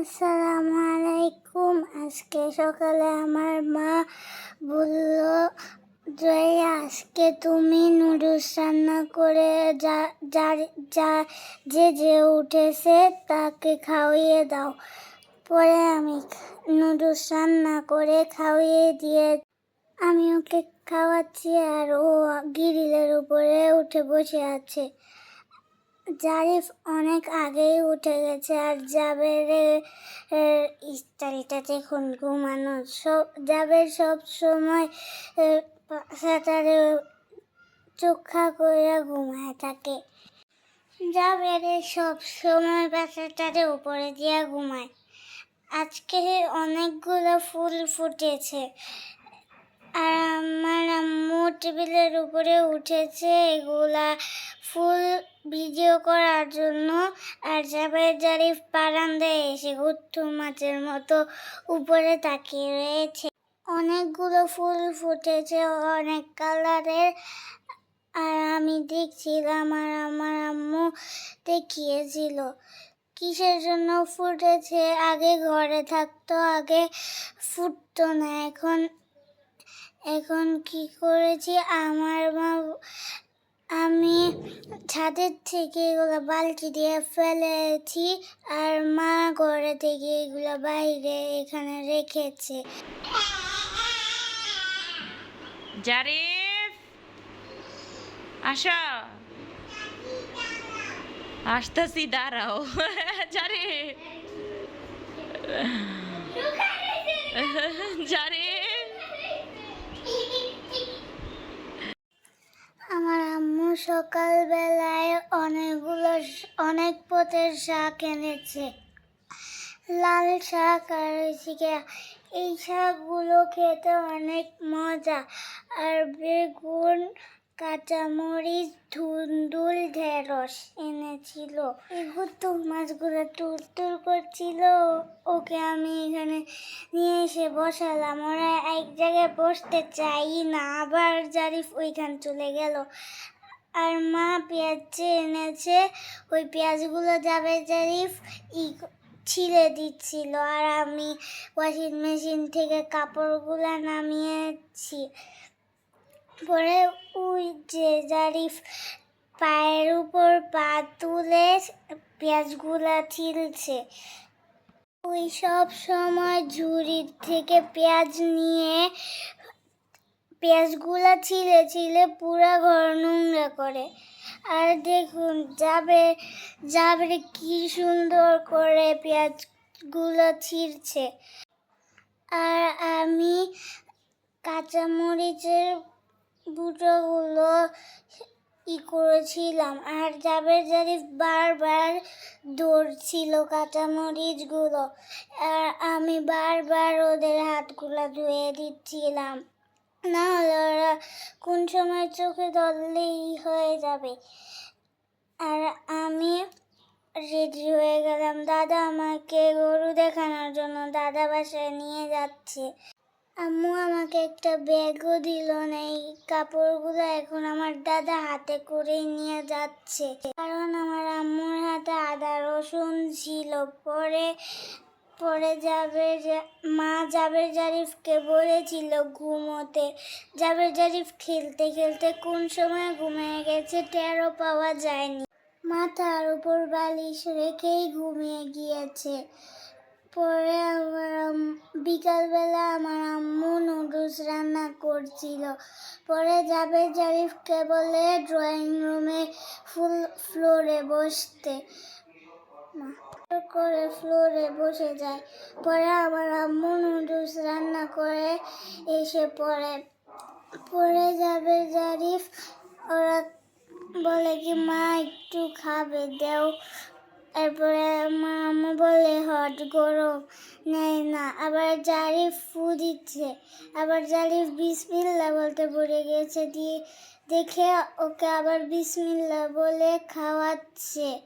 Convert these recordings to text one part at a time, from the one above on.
আসসালামু আলাইকুম। আজকে সকালে আমার মা বলল যে আজকে তুমি নুডলস রান্না করে যা যা, যে যে উঠেছে তাকে খাওয়িয়ে দাও। পরে আমি নুডলস রান্না করে খাওয়িয়ে দিয়ে আমি ওকে খাওয়াচ্ছি আর ও গ্রিলের উপরে উঠে বসে আছে। জারিফ অনেক আগেই উঠে গেছে আর জাবের স্টাইলটা দেখুন ঘুমানো সব, জাবের সব সময় সাঁতারে চোখা করে ঘুমায় থাকে। জাবের সব সময় বাসাটারে উপরে দিয়ে ঘুমায়। আজকে অনেকগুলো ফুল ফুটেছে। আর আমার আম্মু টেবিলের উপরে উঠেছে এগুলা ফুল ভিডিও করার জন্য। আর জাবের জারিফ বারান্দায় এসে গুত্তু মাছের মতো উপরে তাকিয়ে রয়েছে। অনেকগুলো ফুল ফুটেছে, অনেক কালারের। আর আমি দেখছিলাম আর আমার আম্মু দেখিয়েছিল কিসের জন্য ফুটেছে। আগে ঘরে থাকতো, আগে ফুটতো না। এখন এখন কি করেছি? আমার মা আমি ছাদের থেকে এগুলো বালতি দিয়ে ফেলেছি আর মা ঘরে থেকে এগুলো বাইরে এখানে রেখেছে। জারিফ আসো। আসতেছি দাঁড়াও। জারিফ। জারিফ আমার আম্মু সকালবেলায় অনেকগুলো অনেক পথের শাক এনেছে। লাল শাক আর এই শাকগুলো খেতে অনেক মজা। আর বেগুন, কাঁচামরিচ, ধুন্দুল, ঢেঁড়স এনেছিল। এগুলো তো মাছগুলো তুল করছিল। ওকে আমি এখানে নিয়ে এসে বসালাম। ওরা এক জায়গায় বসতে চাই না। আবার জারিফ ওইখান চলে গেল। আর মা পেঁয়াজ এনেছে। ওই পেঁয়াজগুলো যাবে জারিফ ই ছিলে দিচ্ছিল। আর আমি ওয়াশিং মেশিন থেকে কাপড়গুলো নামিয়েছি। পরে ওই যে জারিফ পায়ের উপর পা তুলে পেঁয়াজগুলা ছিলছে। ওই সব সময় ঝুড়ির থেকে পেঁয়াজ নিয়ে পেঁয়াজগুলা ছিলে ছিলে পুরা ঘর নোংরা করে। আর দেখুন যাবে যাবে কি সুন্দর করে পেঁয়াজগুলো ছিঁড়ছে। আর আমি কাঁচামরিচের বুটোগুলো ই করেছিলাম। আর জাবের জারিফ বারবার ধরছিল কাঁচামরিচগুলো। আর আমি বারবার ওদের হাতগুলো ধুয়ে দিচ্ছিলাম। না হলে ওরা কোন সময় চোখে ধরলেই হয়ে যাবে। আর আমি রেডি হয়ে গেলাম। দাদা আমাকে গরু দেখানোর জন্য দাদা বাসায় নিয়ে যাচ্ছে। আম্মু আমাকে একটা ব্যাগও দিল না এই কাপড়গুলো এখন আমার দাদা হাতে করেই নিয়ে যাচ্ছে। কারণ আমার আম্মুর হাতে আদা রসুন ছিল। পরে পরে যাবে মা জাবের জারিফকে বলেছিল ঘুমোতে। জাবের জারিফ খেলতে খেলতে কোন সময় ঘুমিয়ে গেছে টেরও পাওয়া যায়নি। মাথার উপর বালিশ রেখেই ঘুমিয়ে গিয়েছে। পরে আমার বিকালবেলা আমার আম্মু নুডলস রান্না করছিল। পরে যাবে জারিফকে বলে ড্রয়িং রুমে ফুল ফ্লোরে বসতে। করে ফ্লোরে বসে যায়। পরে আমার আম্মু নুডলস রান্না করে এসে পড়ে। পরে যাবে জারিফ। ওরা বলে কি, মা, একটু খাবে, দেও। এরপরে মা, আম্মু বলে, হট, গরম। নেয় না। আবার জারিফ ফু দিচ্ছে। আবার জারিফ বিসমিল্লা বলতে পড়ে গেছে। দিয়ে দেখে ওকে আবার বিসমিল্লা বলে খাওয়াচ্ছে।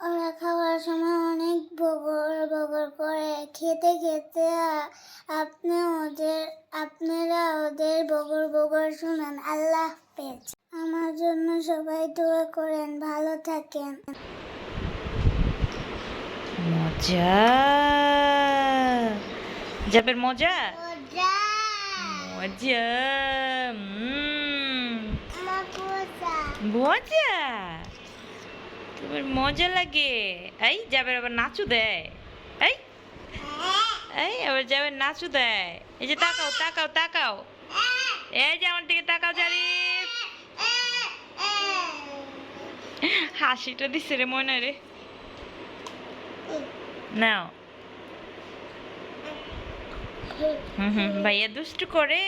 ওরা খাওয়ার সময় অনেক বগর বগর করে খেতে খেতে আপনি ওদের আপনারা ওদের বগর বগর শুনেন। আল্লাহ হাফেজ। আমার জন্য সবাই দোয়া করেন ভালো থাকেন। মজা। যাবের মজা? মজা। মজা মজা। মজা। তোমার মজা লাগে। এই যাবে আবার নাচু দেয়। এই এই, আবার যাবের নাচু দেয়। এই যে তাকাও তাকাও তাকাও। এই যে আমার দিকে তাকাও, জারিফ। হাসিটা দিছে রে মনে রে। নাও। হুম হুম, ভাইয়া দুষ্টু করে.